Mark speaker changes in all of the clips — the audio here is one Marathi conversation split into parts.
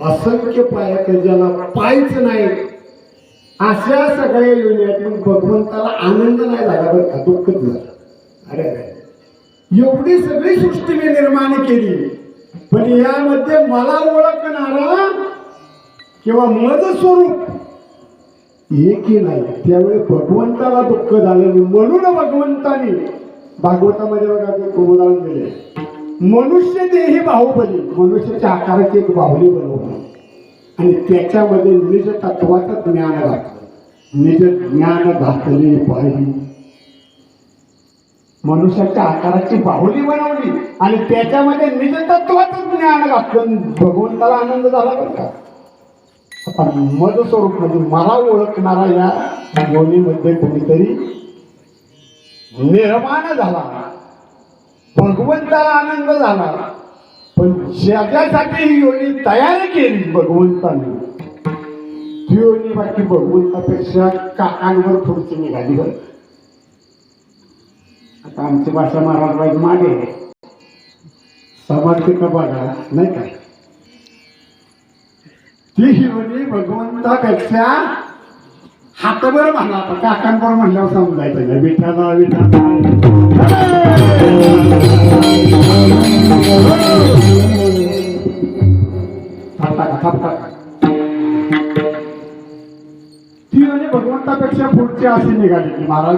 Speaker 1: असंख्य पाया ज्याला पायच नाही. अशा सगळ्या योजनेत भगवंताला आनंद नाही झाला बरं का दुःखच झालं. अरे एवढी सगळी सृष्टी मी निर्माण केली. पण यामध्ये मला ओळखणारा किंवा मज स्वरूप एकही नाही. त्यावेळी भगवंताला दुःख झालं म्हणून भगवंताने भागवतामध्ये बघा ते उदाहरण दिले. मनुष्य देही बाहुबली. मनुष्याच्या आकाराची एक बाहुली बनवली. आणि त्याच्यामध्ये निज तत्वाचं ज्ञान घातलं. निज ज्ञान घातले पाहिजे मनुष्याच्या आकाराची बाहुली बनवली आणि त्याच्यामध्ये निज तत्वाचं ज्ञान घातलं. भगवंताला आनंद झाला बरं का? आता मज स्वरूप म्हणजे मला ओळखणारा या योनीमध्ये कोणीतरी निर्माण झाला. भगवंताला आनंद झाला. पण ज्याच्यासाठी ही योनी तयार केली भगवंताने. ती योनी बाकी भगवंतापेक्षा काकांवर थोडीशी निघाली बरं? आता आमची भाषा महाराज मागे समर्पित बघा नाही का? ती हिरोनी भगवंतापेक्षा हातभर म्हणा आता काकांवर म्हणल्यावर समजायचं नाही. विठाला ती आणि भगवंतापेक्षा पुढची अशी निघाली की महाराज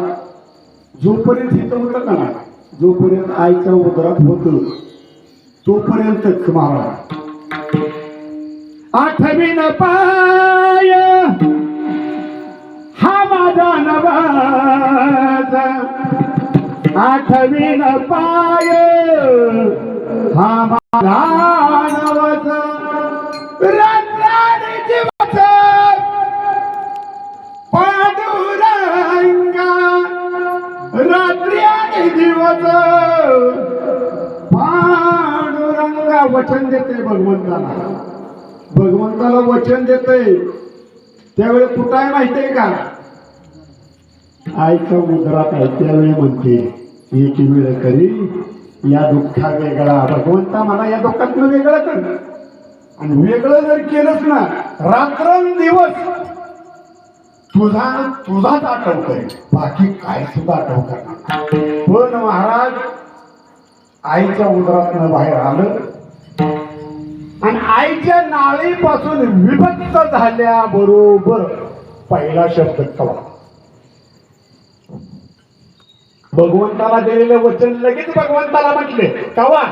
Speaker 1: जोपर्यंत इथं होतं का ना जोपर्यंत आईच्या उदरात होतं तोपर्यंतच महाराज. आठवीन पाय हा माझा नवाज. आठवीन पाय. हा माझा नवस रात्राने दिवस पांडुरंगा रात्री आणि दिवस पांडुरंगा वचन देते भगवंताला. भगवंताला वचन देते त्यावेळी कुठं आहे माहितीये का? आईच्या उदरात आहे त्यावेळी म्हणते. एक वेळ करी या दुःखा वेगळा भगवंता मला या दुःखातनं वेगळा कर आणि वेगळं जर केलंच ना रात्रंदिवस तुझा तुझाच आठव करेल बाकी काय सुद्धा आठव करणार पण महाराज आईच्या उदरातनं बाहेर आलं आणि आईच्या नाळीपासून विभक्त झाल्याबरोबर पहिला शब्द कवा भगवंताला दिलेलं वचन लगेच भगवंताला म्हटले. कवा?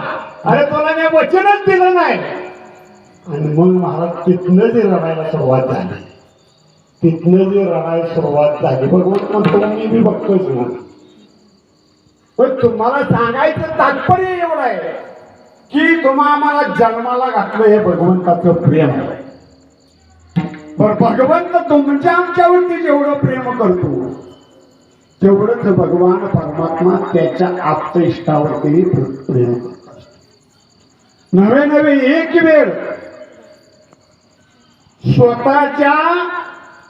Speaker 1: अरे तुला मी वचनच दिलं नाही. आणि मग महाराज तिथनं जे रडायला सुरुवात झाली. तिथनं जे रडायला सुरुवात झाली. भगवंत म्हणतो मी मी बघतोच ना पण तुम्हाला सांगायचं तात्पर्य एवढं आहे की तुम्हा आम्हाला जन्माला घातलं हे भगवंताचं प्रेम आहे. पण भगवंत तुमच्या आमच्यावरती जेवढं प्रेम करतो तेवढंच भगवान परमात्मा त्याच्या आप्तइष्टावरती प्रेम करत असतो नवे नवे एक वेळ स्वतःच्या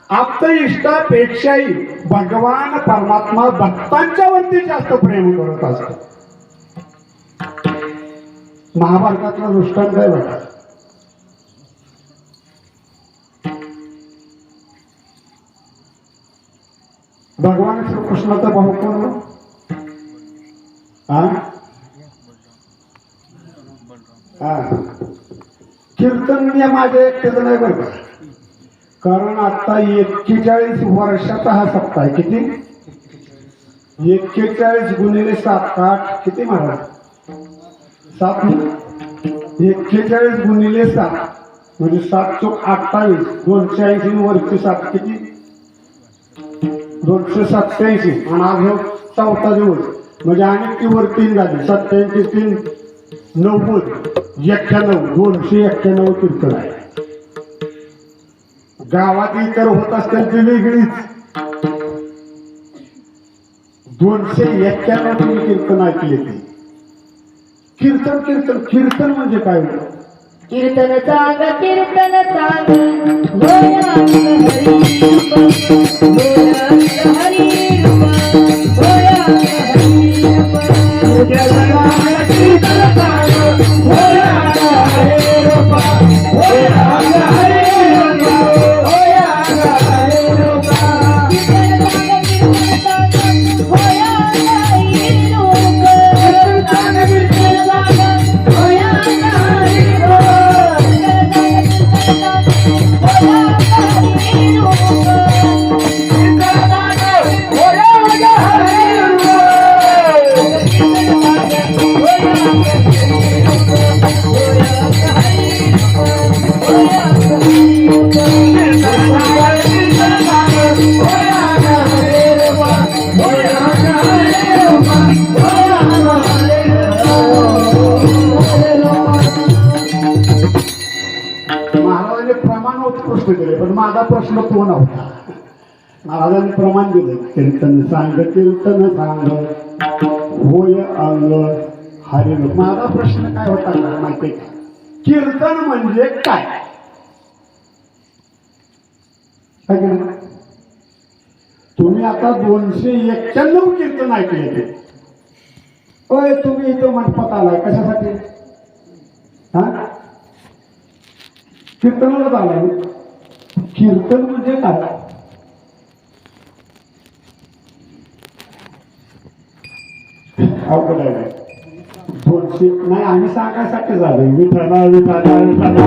Speaker 1: आप्तइष्टापेक्षाही भगवान परमात्मा भक्तांच्या वरती जास्त प्रेम करत असतो महाभारतातलं दृष्टांत काय बघा? भगवान श्रीकृष्णाचा भाऊ कोण हा? कीर्तन मी माझ्या एकट्याचं नाही बरं कारण आता एक्केचाळीस वर्षाचा हा सप्ताह आहे. किती? एक्केचाळीस गुणिले सात आठ. किती महाराज सात एक्केचाळीस गुणिले सात. म्हणजे सात चौक अठ्ठावीस. दोनशे ऐंशी वर्ष सात. किती? दोनशे सत्याऐंशी आणि आज ह्यो चौथा दिवस. म्हणजे आणि ती वर तीन झाली सत्याऐंशी तीन नव्वद एक्क्याण्णव. दोनशे एक्क्याण्णव कीर्तन आहे. गावात इतर होत असतील ती वेगळीच. दोनशे एक्क्याण्णव तुम्ही कीर्तन ऐकले ते. कीर्तन कीर्तन. कीर्तन म्हणजे काय होतं?
Speaker 2: कीर्तन चांग कीर्तन चांग
Speaker 1: समान उत्कृष्ट दिले पण माझा प्रश्न तो नव्हता महाराजांनी प्रमाण दिलं. कीर्तन सांग कीर्तन सांग. होय अंग हरे माझा प्रश्न काय होता का माहिती का? कीर्तन म्हणजे काय? तुम्ही आता दोनशे एक्क्याण्णव कीर्तन ऐकले ते. अय तुम्ही इथं मंडपात आलाय कशासाठी? हा? कीर्तनाला आलाय कीर्तन म्हणजे काय? अवघड आहे दोनशे नाही आम्ही सांगायसाठी झालं विठाला विठाला विठाला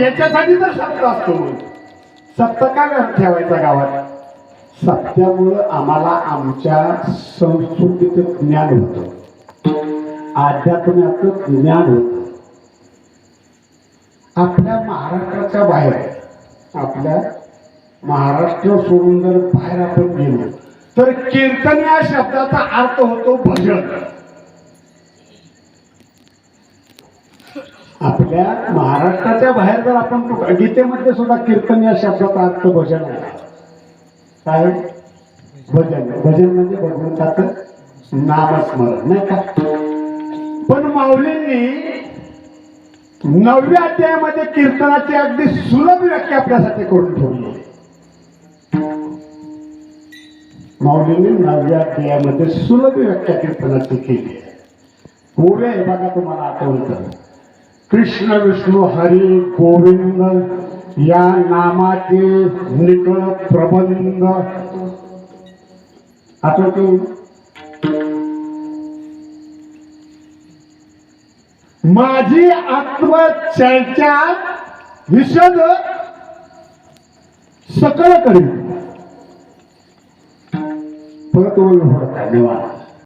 Speaker 1: याच्यासाठी तर सत्र असतो. सत्ता का ठेवायचा गावात. सत्यामुळं आम्हाला आमच्या संस्कृतीचं ज्ञान होतं. अध्यात्माचं ज्ञान होतं. आपल्या महाराष्ट्राच्या बाहेर आपल्या महाराष्ट्र सोडून जर बाहेर आपण गेलो तर कीर्तन या शब्दाचा अर्थ होतो भजन. आपल्या महाराष्ट्राच्या बाहेर जर आपण गीतेमध्ये सुद्धा कीर्तन या शब्दाचा अर्थ भजन आहे काय? भजन. भजन म्हणजे भगवंताचं नामस्मरण नाही का? पण माऊलींनी नवव्या अध्यायामध्ये कीर्तनाची अगदी सुलभ व्याख्या आपल्यासाठी करून ठेवली आहे. माऊलींनी नवव्या अध्यायामध्ये सुलभ व्याख्या कीर्तनाची केली आहे. ओव्या बघा तुम्हाला आठवलं कृष्ण विष्णू हरी गोविंद या नामाचे निकळ प्रबंध. आठवतो माझी आत्मचर्चा विशद सकळ करील परत धन्यवाद